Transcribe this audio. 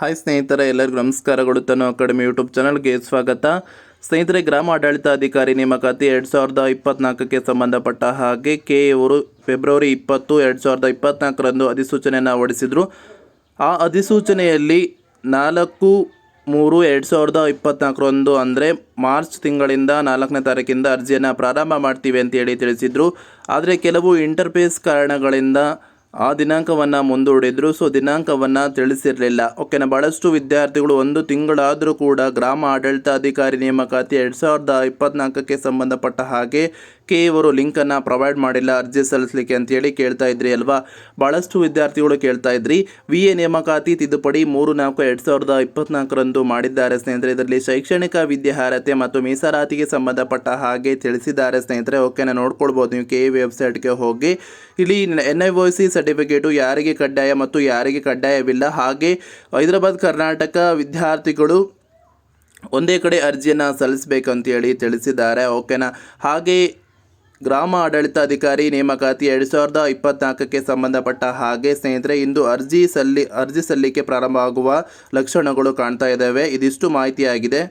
Hi ಸ್ನೇಹಿತರೆ, ಎಲ್ಲರಿಗೂ ನಮಸ್ಕಾರಗಳು ತನ್ನ ಅಕಾಡೆಮಿ ಯೂಟ್ಯೂಬ್ ಚಾನಲ್ಗೆ ಸ್ವಾಗತ. ಸ್ನೇಹಿತರೆ ಗ್ರಾಮ ಆಡಳಿತಾಧಿಕಾರಿ ನೇಮಕಾತಿ ಎರಡು ಸಾವಿರದ ಇಪ್ಪತ್ನಾಲ್ಕಕ್ಕೆ ಸಂಬಂಧಪಟ್ಟ ಹಾಗೆ ಕೆ ಅವರು ಫೆಬ್ರವರಿ ಇಪ್ಪತ್ತು ಎರಡು ಸಾವಿರದ ಇಪ್ಪತ್ತ್ನಾಲ್ಕರಂದು ಅಧಿಸೂಚನೆಯನ್ನು ಹೊರಡಿಸಿದರು. ಆ ಅಧಿಸೂಚನೆಯಲ್ಲಿ ನಾಲ್ಕು ಮೂರು ಎರಡು ಸಾವಿರದ ಇಪ್ಪತ್ನಾಲ್ಕರಂದು ಅಂದರೆ ಮಾರ್ಚ್ ತಿಂಗಳಿಂದ ನಾಲ್ಕನೇ ತಾರೀಕಿಂದ ಅರ್ಜಿಯನ್ನು ಪ್ರಾರಂಭ ಮಾಡ್ತೀವಿ ಅಂತೇಳಿ ತಿಳಿಸಿದರು. ಆದರೆ ಕೆಲವು ಇಂಟರ್ಫೇಸ್ ಕಾರಣಗಳಿಂದ ಆ ದಿನಾಂಕವನ್ನು ಮುಂದೂಡಿದ್ರು ಸೊ ದಿನಾಂಕವನ್ನು ತಿಳಿಸಿರಲಿಲ್ಲ. ಓಕೆನಾ ಭಾಳಷ್ಟು ವಿದ್ಯಾರ್ಥಿಗಳು ಒಂದು ತಿಂಗಳಾದರೂ ಕೂಡ ಗ್ರಾಮ ಆಡಳಿತಾಧಿಕಾರಿ ನೇಮಕಾತಿ ಎರಡು ಸಾವಿರದ ಇಪ್ಪತ್ನಾಲ್ಕಕ್ಕೆ ಸಂಬಂಧಪಟ್ಟ ಹಾಗೆ ಕೆ ಇವರು ಲಿಂಕನ್ನು ಪ್ರೊವೈಡ್ ಮಾಡಿಲ್ಲ, ಅರ್ಜಿ ಸಲ್ಲಿಸಲಿಕ್ಕೆ ಅಂತೇಳಿ ಕೇಳ್ತಾ ಇದ್ರಿ ಅಲ್ವಾ? ಭಾಳಷ್ಟು ವಿದ್ಯಾರ್ಥಿಗಳು ಕೇಳ್ತಾ ಇದ್ರಿ. ವಿ ಎ ನೇಮಕಾತಿ ತಿದ್ದುಪಡಿ ಮೂರು ನಾಲ್ಕು ಎರಡು ಸಾವಿರದ ಇಪ್ಪತ್ನಾಲ್ಕರಂದು ಮಾಡಿದ್ದಾರೆ ಸ್ನೇಹಿತರೆ. ಇದರಲ್ಲಿ ಶೈಕ್ಷಣಿಕ ವಿದ್ಯಾರ್ಹತೆ ಮತ್ತು ಮೀಸಲಾತಿಗೆ ಸಂಬಂಧಪಟ್ಟ ಹಾಗೆ ತಿಳಿಸಿದ್ದಾರೆ ಸ್ನೇಹಿತರೆ. ಓಕೆನಾ ನೋಡ್ಕೊಳ್ಬೋದು. ನೀವು ಕೆ ವೆಬ್ಸೈಟ್ಗೆ ಹೋಗಿ. ಇಲ್ಲಿ N I O C certificate ಯಾರಿಗೆ ಕಡ್ಡಾಯ ಮತ್ತು ಯಾರಿಗೆ ಕಡ್ಡಾಯವಿಲ್ಲ. ಹಾಗೆ ಹೈದರಾಬಾದ್, ಕರ್ನಾಟಕ ವಿದ್ಯಾರ್ಥಿಗಳು ಒಂದೇ ಕಡೆ ಅರ್ಜಿಯನ್ನು ಸಲ್ಲಿಸಬೇಕಂತೇಳಿ ತಿಳಿಸಿದ್ದಾರೆ. ಓಕೆನಾ? ಹಾಗೆ ಗ್ರಾಮ ಆಡಳಿತಾಧಿಕಾರಿ ನೇಮಕಾತಿ ಎರಡು ಸಾವಿರದ ಇಪ್ಪತ್ನಾಲ್ಕಕ್ಕೆ ಸಂಬಂಧಪಟ್ಟ ಹಾಗೆ ಸ್ನೇಹಿತರೆ, ಇಂದು ಅರ್ಜಿ ಸಲ್ಲಿ, ಅರ್ಜಿ ಸಲ್ಲಿಕೆ ಪ್ರಾರಂಭ ಆಗುವ ಲಕ್ಷಣಗಳು ಕಾಣ್ತಾ ಇದ್ದಾವೆ. ಇದಿಷ್ಟು ಮಾಹಿತಿಯಾಗಿದೆ.